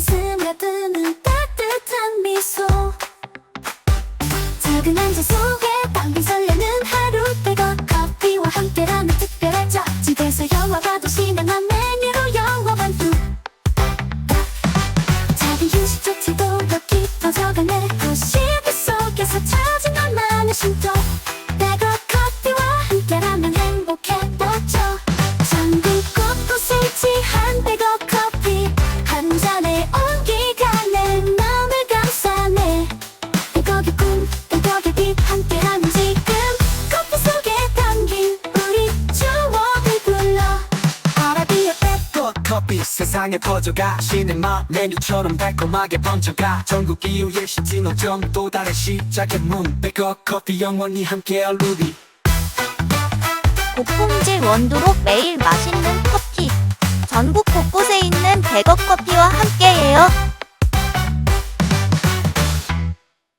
스며드는 따뜻한 미소. 작은 안개 속에 또 커피 세상에 퍼져가 맛 메뉴처럼 달콤하게 번져가 전국 이후의 신진호점 또 다른 시작의 문 백업 커피 영원히 함께할 우리 고품질 원두로 매일 맛있는 커피. 전국 곳곳에 있는 백억 커피와 함께해요.